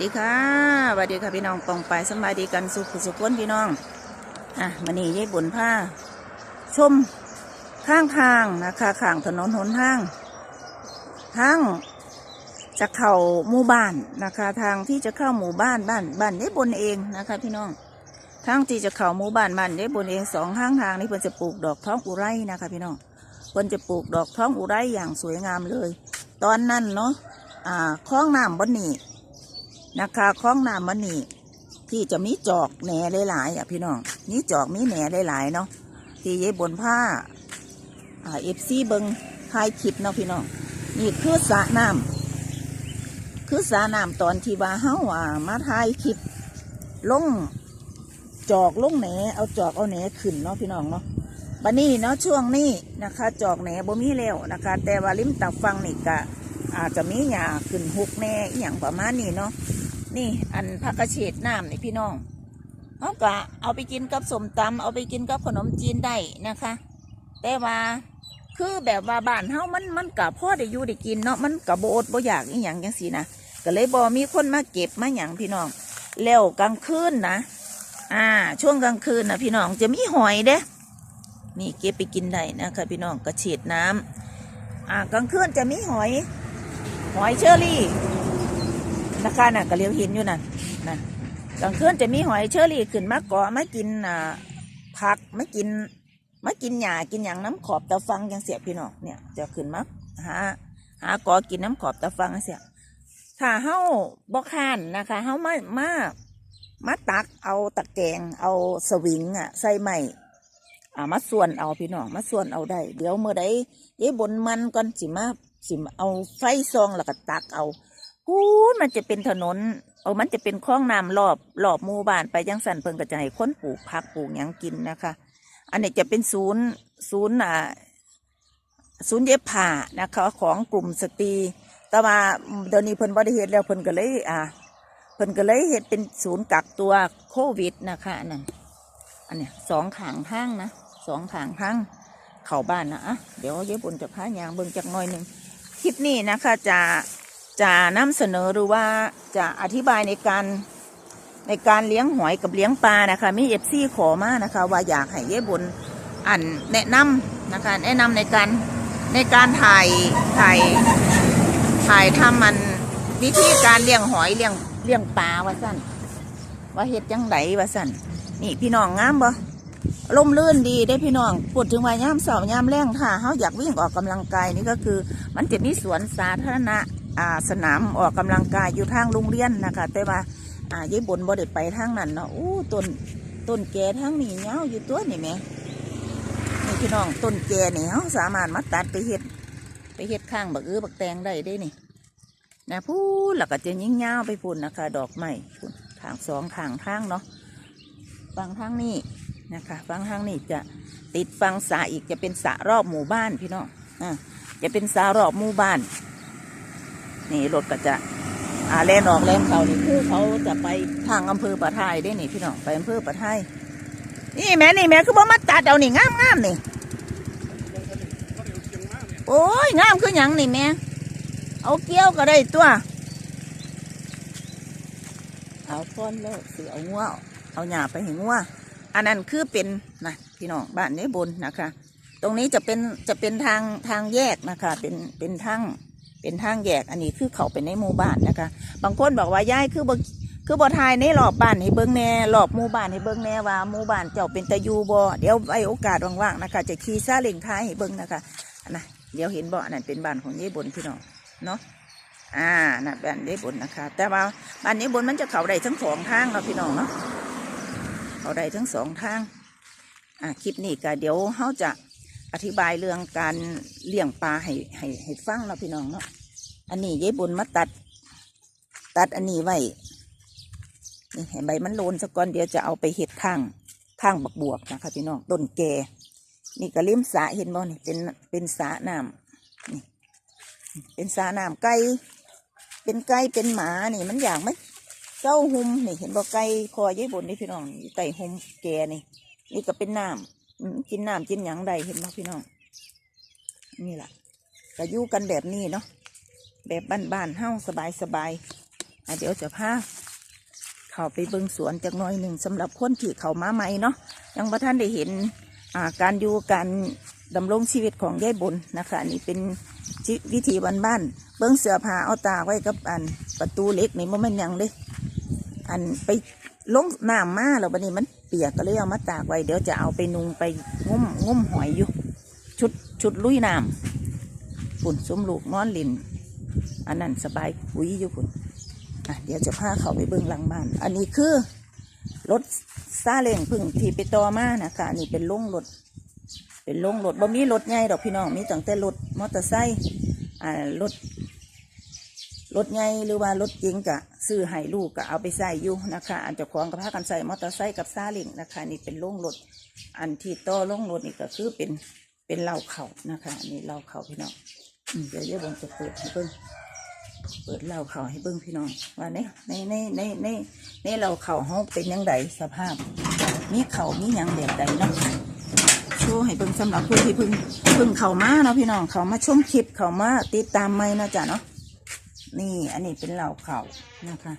ดีค่ะสวัสดีค่ะพี่น้องปองไปสบายดีกันสุขสุขพ้นพี่น้อง อะมันนี่ยายบุญผ้า ชมข้างทางนะคะข้างถนนหนทางทางจะเข้าหมู่บ้านนะคะ ทางที่จะเข้าหมู่บ้านบ้านบ้านยายบุญเองนะคะ พี่น้องทางที่จะเข้าหมู่บ้านบ้านยายบุญเองสองข้างทางนี้เพิ่นจะปลูกดอกท้องอุไรนะคะ พี่น้องเพิ่นจะปลูกดอกท้องอุไรอย่างสวยงามเลย ตอนนั้นเนาะอ่าคลองน้ำบนนี้ นะคะคล้องน้ำมันนี่ที่จะมีจอกแหน่หลายๆอะพี่น้องมีจอกมีแหน่หลายๆเนาะที่ยายบนผ้าอ่าเอฟซีเบิงทายคลิปเนาะพี่น้องนี่คือสระน้ำคือสระน้ำตอนที่ว่าเฮาอ่ามาทายคลิปลงจอกลงแหนเอาจอกเอาแหนขึ้นเนาะพี่น้องเนาะบันนี้เนาะช่วงนี้นะคะ จอกแหนบ่มีแล้วนะคะ แต่ว่าริมตับฟังนี่กะอาจจะมีหญ้าขึ้นหุกแหน่อย่างประมาณนี้เนาะ นี่อันผักกระเฉดน้ำนี่พี่น้องเอากะเอาไปกินกับสมตำเอาไปกินกับขนมจีนได้นะคะ แต่ว่าคือแบบว่าบ้านเฮามันมันกับพ่อได้อยู่ได้กินเนาะมันกับโบอดบ่อยากอีหยังจังสีนะก็เลยบอมีคนมาเก็บมาหยังพี่น้อง แล้วกลางคืนนะอ่า ช่วงกลางคืนนะพี่น้องจะมีหอยเด้นี่เก็บไปกินได้นะคะพี่น้องกระเฉดน้ำอ่ากลางคืนจะมีหอย หอยเชอรี่ นะคะน่ะก็เลี้ยวห็นอยู่นั่นนะกลางคืนจะมีหอยเชอรี่ขึ้นมาเกาะมากินอ่าผักมากินมากินหญ้ากินอย่างน้ำขอบตะฟังยังเสียพี่น้องเนี่ยจะขึ้นมาหาหาเกอกินน้ำขอบตะฟังเสียถ้าเฮาบ่คานนะคะเฮามามามาตักเอาตะแกงเอาสวิงอะใส่ไม้อ่ามาส่วนเอาพี่น้องมาส่วนเอาได้ เดี๋ยวเมื่อใดเดี๋ยวบนมันก่อนสิมาสิมาเอาไฟซองแล้วก็ตักเอา พูมันจะเป็นถนนเออมันจะเป็นคลองน้ำรอบรอบหมู่บ้านไปยังสันเพิ่งกระจายคนปลูกผักปลูกหยังกินนะคะ อันนี้จะเป็นศูนย์ศูนย์อ่าศูนย์เย็บผ้านะคะของกลุ่มสตรีแต่ว่าเดี๋ยวนี้เพิ่นบริเหตุแล้วเพิ่นก็เลยอ่าเพิ่นก็เลยเฮ็ดเป็นศูนย์กักตัวโควิดนะคะนนั้นอันเนี้ยสองขางทางนะสองขางทางเข้าบ้านนะอะเดี๋ยวเย็บุญจะพายางเบิ่งจักหน่อยหนึ่งคลิปนี้นะคะจะ จะนำเสนอหรือว่าจะอธิบายในการในการเลี้ยงหอยกับเลี้ยงปลานะคะมีเอฟซีขอมานะคะ ว่าอยากให้เย้บุญอันแนะนำนะคะ แนะนำในการในการถ่ายถ่ายถ่ายทำมันวิธีการเลี้ยงหอยเลี้ยงเลี้ยงปลาว่าสั้นว่าเฮ็ดจังไดว่าสั้นนี่พี่น้องงามบ่ล่มลื่นดีได้พี่น้องพูดถึงว่ายามเสาร์ยามแรงถ้าเขาอยากวิ่งออกกำลังกายนี่ก็คือ มันจะมีสวนสาธารณะ สนามออกกำลังกายอยู่ทางโรงเรียนนะคะ แต่ว่าอ่ายายบนบ่ได้ไปทางนั้นเนาะอู้ต้นต้นแก่ทางนี้เงาวอยู่ตัวนี่แหมนี่พี่น้องต้นแก่นี่เขาสามารถมาตัดไปเฮ็ดไปเฮ็ดข้างบักเอื้อบักแตงได้ได้นี่นะพูดแล้วก็จะยิ่งเงาวไปพูนนะคะ ดอกไม้พูนทางสองทางทางเนาะฟังทางนี้นะคะฟังทางนี้จะติดฟังสาอีกจะเป็นสะรอบหมู่บ้านพี่น้องอ่าจะเป็นสะรอบหมู่บ้าน นี่รถก็จะอาแล่นออกแล่นเขานี่คือเขาจะไปทางอำเภอปะไทยได้นี่พี่น้องไปอำเภอปะไทยนี่แม่นี่แม่คือบ่มาตัดเอานี่งามงามนี่โอ้ยงามคือหยังนี่แม่เอาเกี้ยวก็ได้ตัว เอาก้อนแล้วสือเอางัวเอาหญ้าไปให้งัวอันนั้นคือเป็นนะพี่น้องบ้านนี้บนนะคะ ตรงนี้จะเป็นจะเป็นทางทางแยกนะคะ เป็นเป็นทาง เป็นทางแยกอันนี้คือเขาไปในหมู่บ้านนะคะ บางคนบอกว่ายายคือบ่คือบ่ทายในรอบบ้านให้เบิ่งแน่รอบหมู่บ้านให้เบิ่งแน่ว่าหมู่บ้านเจ้าเป็นตะยูบ่เดี๋ยวไว้โอกาสว่างๆนะคะ จะขี่ซาเล้งท้ายให้เบิ่งนะคะนะเดี๋ยวเห็นบ่อนนั้นเป็นบ้านของยายบนพี่น้องเนาะอ่านะบ้านยายบนนะคะ แต่ว่าบ้านยายบนมันจะเขาได้ทั้งสองทางเนาะพี่น้องเนาะเขาได้ทั้งสองทางอ่าคลิปนี้ก็เดี๋ยวเฮาจะ อธิบายเรื่องการเลี้ยงปลาให้ให้ให้ฟังเนาะพี่น้องเนาะอันนี้ยายบุญมาตัด ตัดอันนี้ไว้นี่ให้ใบมันโลนสักก่อนเดียวจะเอาไปเห็ดข้างข้างบักบวกนะคะพี่น้องต้นแก่นี่ก็เลี้ยมสาเห็นบ่นี่เป็นเป็นสาน้ำนี่เป็นสาน้ำไก่เป็นไก่เป็นหมานี่มันอย่างไหมเจ้าหุมนี่เห็นบ่ไก่คอยายบุญนี่พี่น้องไก่หุมแก่นี่นี่ก็เป็นน้ำ กินน้ำกินหยังใดเห็นบ่พี่น้อง นี่แหละก็อยู่กันแบบนี้เนาะแบบบ้านๆเฮ้าสบายสบายเดี๋ยวจะพาเข้าไปเบิ่งสวนจากน้อยหนึ่งสำหรับคนที่เข้ามาใหม่เนาะยังบ่ท่านได้เห็นการอยู่การดำรงชีวิตของยายบุญนะคะนี่เป็นวิธีบ้านๆเบิ่งเสื้อผ้าเอาตาไว้กับอันประตูเล็กนี่มันมันยังเลยอันไปลงน้ำมาแล้วบัดนี้มัน ปียกก็เลยเอามาตากไว้ เดี๋ยวจะเอาไปนุงไปงุ้มงุ้มหอยอยู่ ชุดชุดลุยน้ำฝุ่นสมลูกนอนลินอันนั้นสบายคุยอยู่ฝุ่นอะเดี๋ยวจะพาเขาไปเบิ่งหลังบ้าน อันนี้คือรถซาเล้งพึ่งที่ไปต่อมานะคะอันนี้เป็นลงรถเป็นลงรถบ่มีรถใหญ่ดอกพี่น้องมีตั้งแต่รถมอเตอร์ไซค์อ่ารถรถใหญ่หรือว่ารถเก๋งกะ ซื้อให้ลูกก็เอาไปใส่อยู่นะคะ อันเจ้าของกับพากันใส่มอเตอร์ไซค์กับซาเล้งนะคะ นี่เป็นโล่งรถอันที่ต่อโล่งรถนี่ก็คือเป็นเป็นเหล้าเขานะคะนนี้เหล้าเขาพี่น้องเดี๋ยวเดี๋ยวผมจะเปิดให้เบิ้งเปิดเหล้าเขาให้เบิ้งพี่น้องว่าในในในในในในเหล้าเขาห้องเป็นยังไงสภาพมีเขามียังแบบใดเนาะโชว์ให้เบิ่งสำหรับผู้ที่เพิ่งเพิ่งเขามาเนาะพี่น้องเขามาชมคลิปเขามาติดตามไม่นาะจ๊ะเนาะ นี่อันนี้เป็นเหล่าเขานะคะ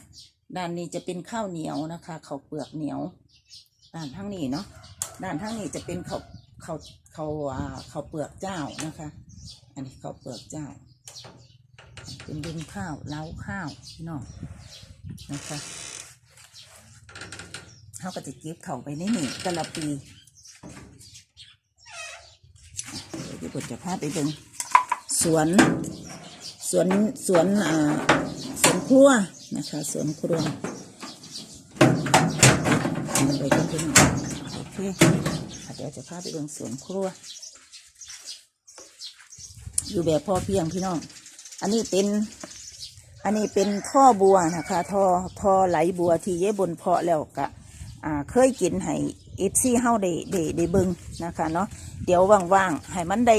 ด้านนี้จะเป็นข้าวเหนียวนะคะข้าวเปลือกเหนียว ด้านทั้งนี้เนาะด้านทั้งนี้จะเป็นข้าวข้าวข้าวอ่าข้าวเปลือกเจ้านะคะ อันนี้ข้าวเปลือกเจ้า เป็นดินข้าวเล้าข้าวพี่น้องนะคะเขาก็จะเก็บเข่าไปในนี่กะละปีเดี๋ยวพี่บดจะพาไปเบิ่งสวน สวนสวนอ่าสวนครัวนะคะสวนครัวเอาไปกันพี่น้องโอเคเดี๋ยวจะพาไปเบิ่งสวนครัว อยู่แบบพอเพียงพี่น้อง อันนี้เป็น อันนี้เป็นท่อบัวนะคะท่อท่อไหลบัวที่เย่บนเพาะแล้วกะอ่าเคยกินให้เอฟซีเฮาได้ได้ได้เบิ่งนะคะเนาะเดี๋ยวว่างๆให้มันได้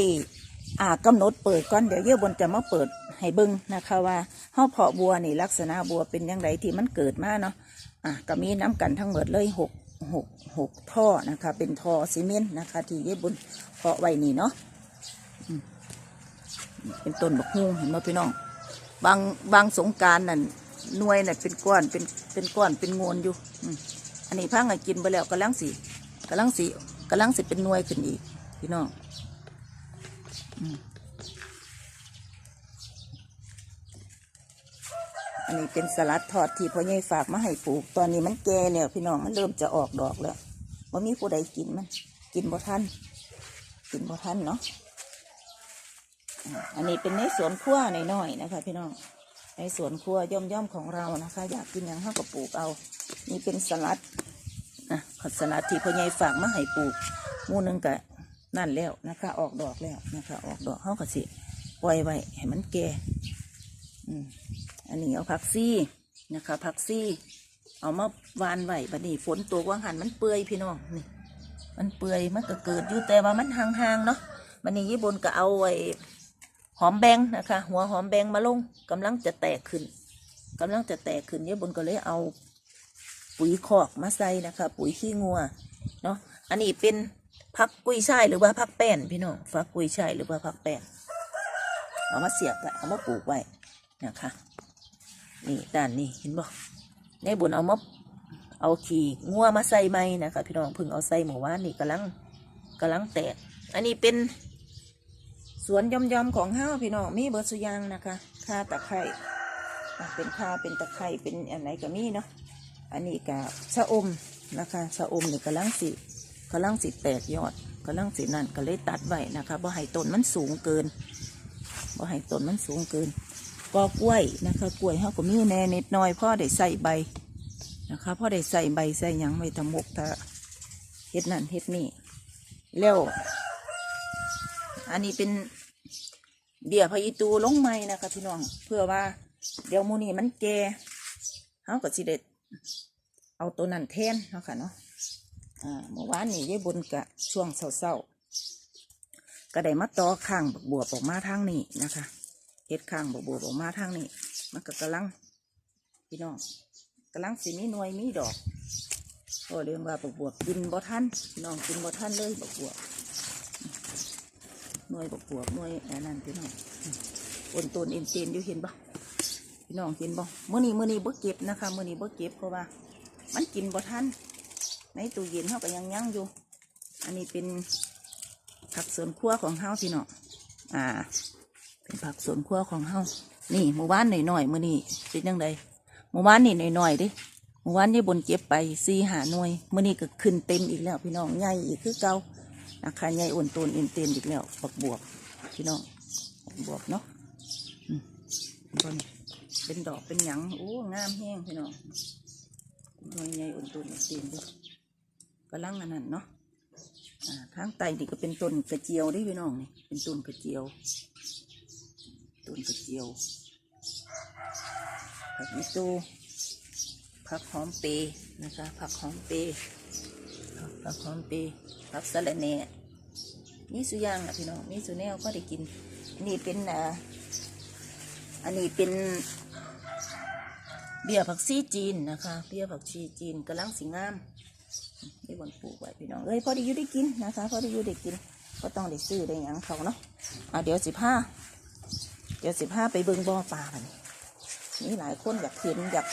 อ่ากำหนดเปิดก่อนเดี๋ยวเยอะบนจะมาเปิด ให้เบิ่งนะคะว่าเฮาเพาะบัวนี่ลักษณะบัวเป็นยังไงที่มันเกิดมาเนาะอะก็มีน้ำกันทั้งหมดเลยหกหกหกท่อนะคะ เป็นท่อซีเมนต์นะคะ ที่เยอะบนเพาะไว้นี่เนาะเป็นต้นบักฮุงเห็นไหมพี่น้อง บางบางสงการนั่นหน่วยน่ะเป็นก้อนเป็นเป็นก้อนเป็นงวนอยู่อันนี้พังกินไปแล้วกำลังสีกำลังสีกำลังสิเป็นหน่วยขึ้นอีก พี่น้อง อันนี้เป็นสลัดทอดที่พ่อใหญ่ฝากมาให้ปลูก ตอนนี้มันแก่แล้วพี่น้องมันเริ่มจะออกดอกแล้วว่ามีผู้ใดกินมัน กินบ่ทันกินบ่ทันเนาะอันนี้เป็นในสวนครัวหน่อยๆนะคะ พี่น้องในสวนครัวย่อมๆของเรานะคะ อยากกินหยังห้าก็ปลูกเอา นี่เป็นสลัดนะสลัดที่พ่อใหญ่ฝากมาให้ปลูกหมู่หนึงกะนั่นแล้วนะคะ ออกดอกแล้วนะคะ ออกดอกเขาก็สิปล่อยไว้ให้มันแก่อืม อันนี้เอาผักซี่นะคะผักซี่ เอามาวานไว้บัดนี้ฝนตัวว่างหันมันเปื่อยพี่น้องนี่ มันเปื่อยมันก็เกิดอยู่แต่ว่ามันห่างๆเนาะบัดนี้ญี่ปุ่นก็เอาไว้หอมแบงนะคะ หัวหอมแบงมาลงกำลังจะแตกขึ้นกำลังจะแตกขึ้นเนี่บนก็เลยเอาปุ๋ยคอกมาใส่นะคะ ปุ๋ยขี้งัวเนาะอันนี้เป็นพักกุยช่ายหรือว่าพักแป้นพี่น้องฟักกุยช่ายหรือว่าพักแป้นเอามาเสียบไว้เอามาปลูกไว้นะคะ นี่ด้านนี้เห็นบ่ในบุญเอามาเอาขี่งัวมาใส่ไหมนะคะพี่น้องพิ่งเอาใส่หมู่ว่านนี่กำลังกำลังแตก อันนี้เป็นสวนย่อมๆของห้าพี่น้องมีเบิร์สุยางนะคะข่าตะไคร่เป็นข่าเป็นตะไคร้เป็นอันไหนก็มีเนาะอันนี้ก็ชะอมนะคะชะอมนี่กำลังสิกำลังสิแตกยอดกำลังสินั่นก็เลยตัดไว้นะคะบ่ให้ต้นมันสูงเกินบ่ให้ต้นมันสูงเกิน ก็กล้วยนะคะกล้วยเฮาก็มีแน่นิดหน่อยพ่อได้ใส่ใบนะคะพ่อได้ใส่ใบใส่ยังไว้ทำมกถ้าเฮ็ดนั่นเฮ็ดนี่แล้วอันนี้เป็นเบี้ยพะยีตูลงไม้นะคะพี่น้องเพื่อว่า เดี๋ยวมูนี่มันแก่เขาก็สิเด็ดเอาตัวนั้นแทนเนาะค่ะเนาะอ่าเมื่อวานนี่ยายบุญกะช่วงเศร้าๆก็ได้มาต่อข้างบักบวบออกมาทางนี้นะคะ เฮ็ดข้างบักบวบออกมาทางนี้ มันก็กำลังพี่น้องกำลังสิมีหน่วยมีดอกก็เรียกว่าบวบกินบ่ทันพี่น้องกินบ่ทันเลยบวบหน่วยบกบหน่วยอันนั้นพี่น้องบนต้นเอ็นเตนอยู่เห็นปะพี่น้องเห็นบ่มื้อนี้มื้อนี้บ่เก็บนะคะมื้อนี้บ่เก็บเพราะว่า มันกินบ่ทันในตู้เย็นเฮาก็ยังยั่งอยู่ อันนี้เป็นผักสวนครัวของเฮาพี่น้องอ่า เป็นผักสวนครัวของเฮานี่หมู่บ้านหน่อยๆมื้อนี้เป็นจังไดหมู่บ้านนี่หน่อยๆดิหมู่บ้านนี่บนเก็บไปสี่หาหน่วยมื้อนี้ก็ขึ้นเต็มอีกแล้ว พี่น้องใหญ่อีกคือเก่านะคะใหญ่อ้วนตูนเอ็นเต็มอีกแล้วบักบวบพี่น้องบักบวบเนาะอืมบนเป็นดอกเป็นหยังโอ้งามแห้งพี่น้องหน่วยใหญ่อ้วนตูนเอ็นเต็มดิกำลังอันนั้นเนาะอ่าทางใต้นี่ก็เป็นต้นกระเจียวดิพี่น้องนี่เป็นต้นกระเจียว ต้นกระเจียว ผักอีตูผักหอมเปย์นะคะ ผักหอมเปย์ผักหอมเปย์ผักสะระแหน่มีสุอยางอะพี่น้องมีสุแนวก็ได้กิน นี่เป็นอ่าอันนี้เป็นเบี้ยผักชีจีนนะคะ เบี้ยผักชีจีนกำลังสิงามนี่บนปลูกไว้พี่น้องเอ้ยพอได้อยู่ได้กินนะคะ พอได้อยู่ได้กิน ก็ต้องได้ซื้อได้หยังเขาเนาะอะเดี๋ยวสิผ้า เดี๋ยวสิพาไปเบิ่งบ่อปลากันนี่หลายคนอยากเห็นอยาก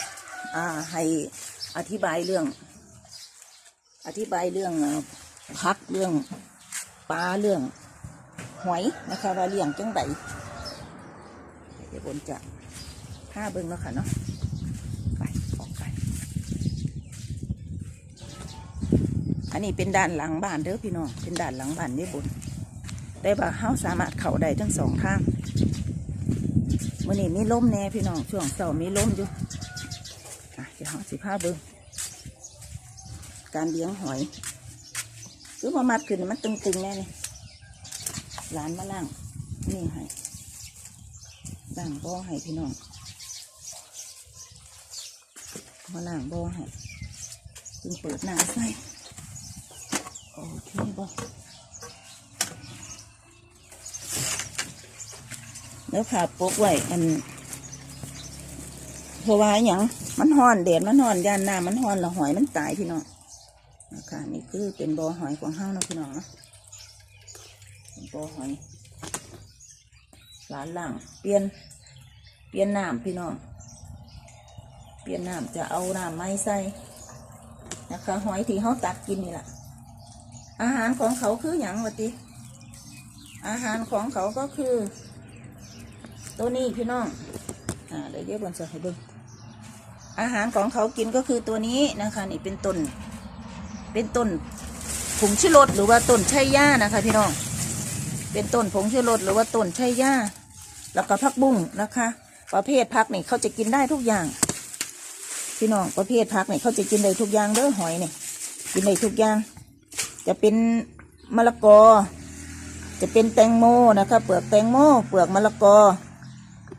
อ่าให้อธิบายเรื่อง อธิบายเรื่องพักเรื่องปลาเรื่องหอยนะคะว่าเลี้ยงจังไดเดี๋ยวบนจะพาเบิ่งเนาะค่ะเนาะไปออกไปอันนี้เป็นด้านหลังบ้านเด้อพี่น้องเป็นด้านหลังบ้านนี่บนได้ว่าเฮาสามารถเข้าได้ทั้งสองทาง มื่อนี้มีลมแน่พี่น้องช่วงเสาร์มีลมอยู่เดี๋ยวสิพาเบิ้งการเลี้ยงหอยคือพอมัดขึ้นมันตึงๆแน่นี่หลานมาล่างนี่ให้ล่างบ่อให้พี่น้องมาล่างบ่อให้เพิ่งเปิดหน้าใส่โอเคบ่ แล้วขาปกไว้อันเพราะว่าอย่างมันห่อนแดดมันห่อนยานน้ำมันห่อนละหอยมันตายพี่น้องนะคะนี่คือเป็นบอหอยของเฮานะพี่น้องเนาะเป็นบอหอยหลานหลังเปลี่ยนเปลี่ยนน้ำพี่น้องเปลี่ยนน้ำจะเอาน้ำไม้ใส่นะคะหอยที่เขาตักกินนี่แหละอาหารของเขาคืออย่างวะติอาหารของเขาก็คือ ตัวนี้พี่น้อง อ่าเดี๋ยวเยอะบนสให้เบิ้งอาหารของเขากินก็คือตัวนี้นะคะ นี่เป็นต้น เป็นต้นผงชูรสหรือว่าต้นไชย่านะคะ พี่น้อง เป็นต้นผงชูรสหรือว่าต้นไชย่าแล้วก็ผักบุ้งนะคะ ประเภทผักนี่เขาจะกินได้ทุกอย่าง พี่น้องประเภทผักนี่เขาจะกินได้ทุกอย่างเด้อหอยนี่กินได้ทุกอย่าง จะเป็นมะละกอ จะเป็นแตงโมนะคะ เปลือกแตงโม เปลือกมะละกอ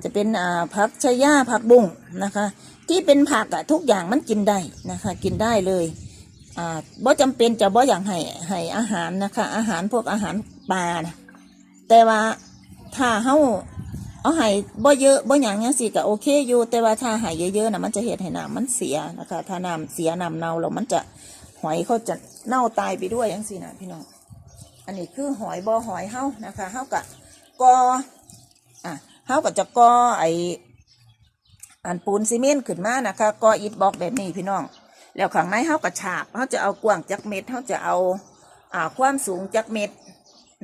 จะเป็นผักชะย่าผักบุ้งนะคะ ที่เป็นผักอะทุกอย่างมันกินได้นะคะ กินได้เลยอ่าบ่จำเป็นจะบ่อย่างให้ให้อาหารนะคะ อาหารพวกอาหารปลานะแต่ว่าถ้าเฮาเอาให้บ่เยอะบ่อย่างเงี้ยสิก็โอเคอยู่ แต่ว่าถ้าให้เยอะๆนะมันจะเห็ดให้น้ำมันเสียนะคะ ถ้าน้ำเสียน้ำเน่าแล้วมันจะหอยเขาจะเน่าตายไปด้วยอย่างสินะพี่น้องอันนี้คือหอยบอหอยเฮานะคะเฮากะกอ เฮาก็จะก่อไออันปูนซีเมนต์ขึ้นมานะคะก่ออิฐบล็อกแบบนี้พี่น้อง แล้วข้างในเฮากะฉาบเฮาจะเอากว้างจักเม็ดเฮาจะเอาอ่าความสูงจักเม็ด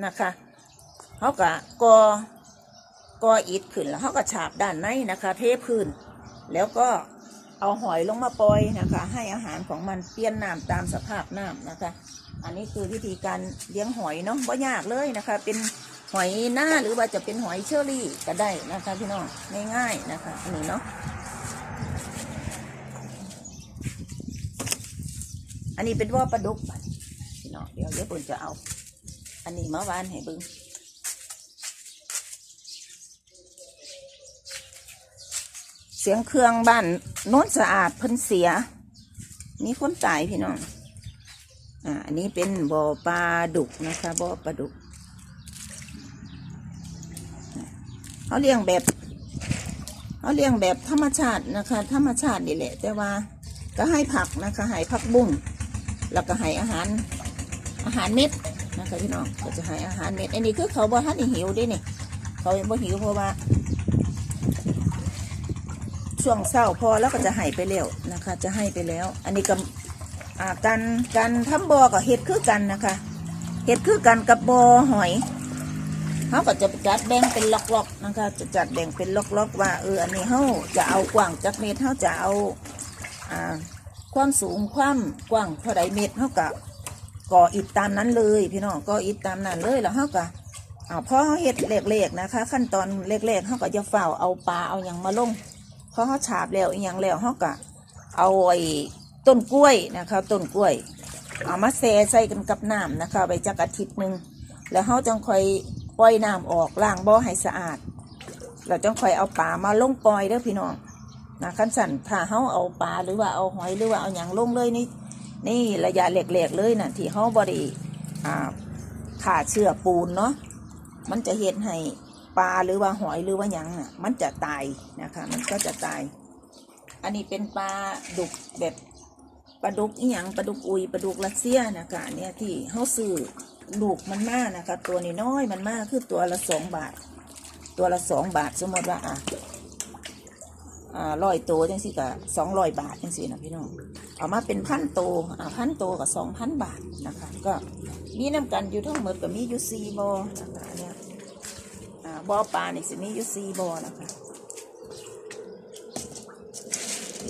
นะคะเฮากะกอก่ออิฐขึ้นแล้วเฮากะฉาบด้านในนะคะ เทพื้น แล้วก็เอาหอยลงมาปล่อยนะคะ ให้อาหารของมันเปลี่ยนน้ำตามสภาพน้ำนะคะ อันนี้คือวิธีการเลี้ยงหอยเนาะไม่ยากเลยนะคะ เป็น หอยหน้าหรือว่าจะเป็นหอยเชอรี่ก็ได้นะคะพี่น้องง่ายๆนะคะอันนี้เนาะอันนี้เป็นว่าปลาดุกบัดพี่น้องเดี๋ยวเดี๋ยวปุ่นจะเอา อันนี้มาวานให้บึงเสียงเครื่องบ้านโน้นสะอาดเพิ่นเสีย มีคนตายพี่น้องอ่าอันนี้เป็นบ่อปลาดุกนะคะบ่อปลาดุก เขาเลี้ยงแบบเขาเลี้ยงแบบธรรมชาตินะคะ ธรรมชาตินี่แหละ แต่ว่าก็ให้ผักนะคะให้ผักบุ้งแล้วก็ให้อาหารอาหารเม็ดนะคะพี่น้องก็จะให้อาหารเม็ดอันนี้คือเขาบ่ทันได้หิวด้วยนี่เขาบ่หิวเพราะว่า ช่วงเศร้าพอแล้วก็จะให้ไปแล้วนะคะ จะให้ไปแล้ว อันนี้ก็การการทำบอกับเห็ดคือกันนะคะเห็ดคือกันกับบอหอย เขาก็จะจัดแบ่งเป็นล็อกๆนะคะ จะจัดแบ่งเป็นล็อกๆ ว่าเอออันนี้เขาจะเอากว้างจักเมตรเขาจะเอาอ่าความสูงความกว้างเท่าใดเมตรเขาก็ก่ออิฐตามนั้นเลย พี่น้องก่ออิฐตามนั้นเลยแล้วเขาก็อ่าพอเขาเฮ็ดเล็กๆนะคะ ขั้นตอนเล็กๆเขาก็จะเฝ้าเอาปลาเอาอย่างมาลงพอเขาฉาบแล้วอย่างแล้วเขาก็เอาไอ้ต้นกล้วยนะคะต้นกล้วยเอามาแซ่ใส่กันกับน้ำนะคะไปจักอาทิตย์หนึ่งแล้วเขาจังค่อย ปล่อยน้ำออกล้างบ่อให้สะอาดแล้วจังค่อยเอาปลามาลงปล่อยเด้อพี่น้องนะขั้นสั่นถ้าเขาเอาปลาหรือว่าเอาหอยหรือว่าเอาอย่างลงเลยนี่นี่ระยะเล็กๆเลยนะที่เขาบริอ่าขาเชื่อปูนเนาะมันจะเห็นให้ปลาหรือว่าหอยหรือว่าหยังน่ะ มันจะตายนะคะ มันก็จะตาย อันนี้เป็นปลาดุกแบบปลาดุกอีหยังปลาดุกอุยปลาดุกรัสเซียนะคะเนี่ยที่เขาซื้อ ลูกมันมากนะคะ ตัวนี้น้อยมันมากคือตัวละสองบาท ตัวละสองบาทสมมติว่าอะอ่าร้อยตัวจังสิกับสองร้อยบาทจังสินะพี่น้องเอามาเป็นพันตัวอ่าพันตัวกับสองพันบาทนะคะ ก็มีน้ำกันอยู่ทั้งหมดก็มีอยู่สี่บอนะคะอันเนี่ยอ่าบอปลานี่สิมีอยู่สี่บอนะคะ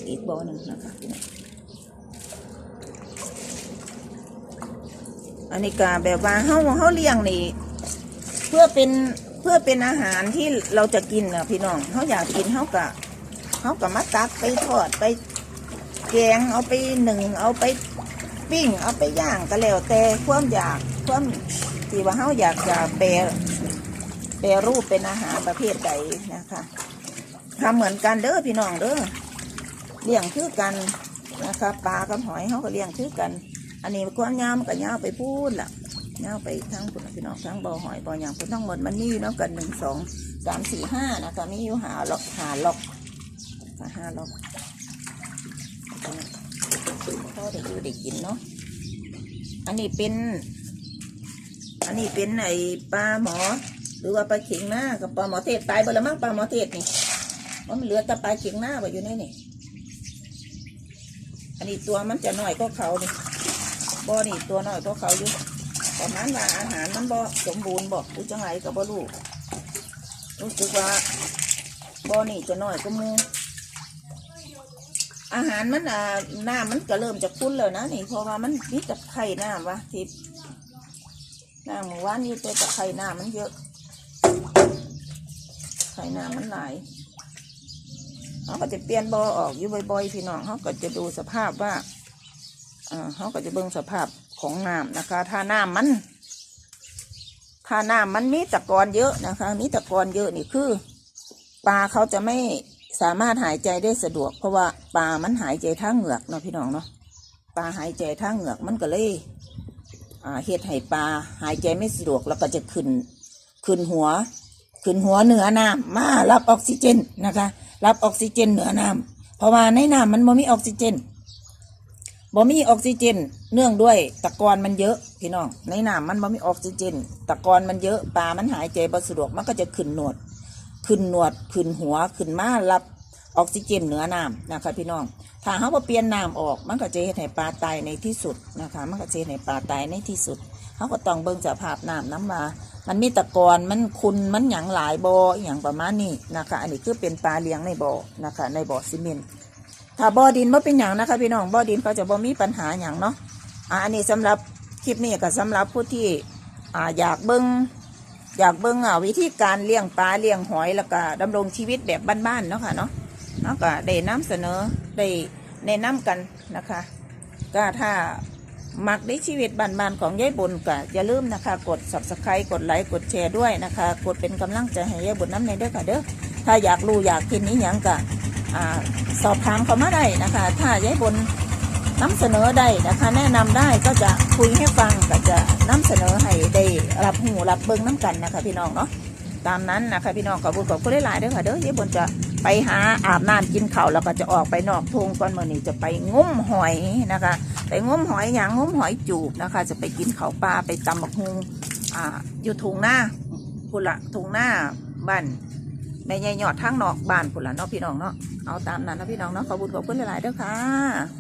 อีกบอหนึ่งนะคะพี่น้ อันนี้ก็แบบว่าเฮาเฮาเลี้ยงนี่เพื่อเป็นเพื่อเป็นอาหารที่เราจะกินนะพี่น้องเขาอยากกินเขากะเขากะมาตักไปทอดไปแกงเอาไปหนึ่งเอาไปปิ้งเอาไปย่างก็แล้วแต่ความอยากความที่ว่าเขาอยากจะแปรแปรรูปเป็นอาหารประเภทใดนะคะทำเหมือนกันเด้อพี่น้องเด้อเลี้ยงคือกันนะคะปลากับหอยเขาก็เลี้ยงคือกัน อันนี้ความยาวมันก็ยาวไปพูดล่ะเงาไปทั้งคุณพี่น้องทั้งบ่อหอยบ่ออย่างคุณทั้งหมดมันนี่เนาะกันหนึ่งสองสามสี่ห้านะคะมีอยู่หาล็อกหาล็อกห้าล็อกพ่อเด็กดูเด็กกินเนาะอันนี้เป็น อันนี้เป็นไอปลาหมอ หรือว่าปลาเข็งหน้ากับปลาหมอเทศตายไปแล้วมั้งปลาหมอเทศนี่ว่ามันเหลือแต่ปลาเข็งหน้าไว้อยู่ในนี่อันนี้ตัวมันจะหน้อยก็เขานี่ บ่อนี่ตัวน้อยก็เขาอยู่ประมาณว่าอาหารมันบ่สมบูรณ์บอกรือจังไรกับบ่รู้รู้สึกว่าบ่นี่จะน้อยก็มูอาหารมันอ่าน้ำมันก็เริ่มจะคุ้นแล้วนะนี่เพราะว่ามันมีตะไคร่น้ำวะทิพย์น้ำหมู่บ้านนี่แต่ไคร่น้ำมันเยอะไข่น้ำมันหลายเขาก็จะเปลี่ยนบอออกอยู่บ่อยๆพี่น้องเขาก็จะดูสภาพว่า อ่าเขาก็จะเบิ่งสภาพของน้ำนะคะ ถ้าน้ำมัน ถ้าน้ำมันมีตะกอนเยอะนะคะ มีตะกอนเยอะนี่คือปลาเขาจะไม่สามารถหายใจได้สะดวก เพราะว่าปลามันหายใจทางเหงือกเนาะพี่น้องเนาะปลาหายใจทางเหงือกมันก็เลยเฮ็ดให้ปลาหายใจไม่สะดวกแล้วก็จะขึ้นขึ้นหัว ขึ้นหัวเหนือน้ำมารับออกซิเจนนะคะ รับออกซิเจนเหนือน้ำเพราะว่าในน้ำมันไม่มีออกซิเจน บ่มีออกซิเจน เนื่องด้วยตะกอนมันเยอะพี่น้องในน้ำมันบ่มีออกซิเจน ตะกอนมันเยอะปลามันหายใจบ่สะดวกมันก็จะขึ้นหนวด ขึ้นหนวดขึ้นหัวขึ้นมารับออกซิเจนเหนือน้ำนะคะพี่น้อง ถ้าเขาเปลี่ยนน้ำออก มันก็จะเฮ็ดให้ปลาตายในที่สุดนะคะ มันก็จะเฮ็ดให้ปลาตายในที่สุด เขาก็ต้องเบิ่งสภาพน้ำน้ำมา มันมีตะกอนมันคุณมันหยังหลายบ่ออหย่างประมาณนี้นะคะ อันนี้คือเป็นปลาเลี้ยงในบ่อนะคะ ในบ่อซีเมนต์ ถ้าบ่อดินบ่เป็นอย่างนะคะพี่น้องบ่อดินเขาจะบ่มีปัญหาอย่างเนาะอ่าอันนี้สำหรับคลิปนี้ก็สำหรับผู้ที่อ่าอยากเบิ้งอยากเบิ้งอ่าวิธีการเลี้ยงปลาเลี้ยงหอยแล้วก็ดำรงชีวิตแบบบ้านๆเนาะค่ะเนาะเนาะก็ได้นำเสนอได้แนะนำกันนะคะ ก็ถ้ามักได้ชีวิตบ้านๆของยายบุญก็อย่าลืมนะคะ กด subscribe กดไลค์กดแชร์ด้วยนะคะ กดเป็นกำลังใจให้ยายบุญน้ำในเด้อค่ะเด้อถ้าอยากรู้อยากกินนี้ยังก็ อสอบถามเขามาได้นะคะ ถ้ายายบนนำเสนอได้นะคะ แนะนำได้ก็จะคุยให้ฟังก็จะนำเสนอให้ได้รับหูรับเบิ้งน้ำกันนะคะ พี่น้องเนาะตามนั้นนะคะพี่น้องขอบคุณขอบคุณหลายๆด้อค่ะเด้อยายบนจะไปหาอาบน้ำกินข้าวแล้วก็จะออกไปนอกทุ่งก่อนมื่อนี้จะไปงมหอยนะคะ ไปงมหอยอย่างงมหอยจูบนะคะ จะไปกินข้าวปลาไปตำบักฮุงอ่าอยู่ทุ่งหน้าพุ่นละทุ่งหน้าบ้าน ม่ใหญ่ยอดทางนอกบ้านผุนละเนาะพี่น้องเนาะเอาตามนั้นนะพี่น้องเนาะขอบุญขอบคุณหลายๆเด้อค่ะ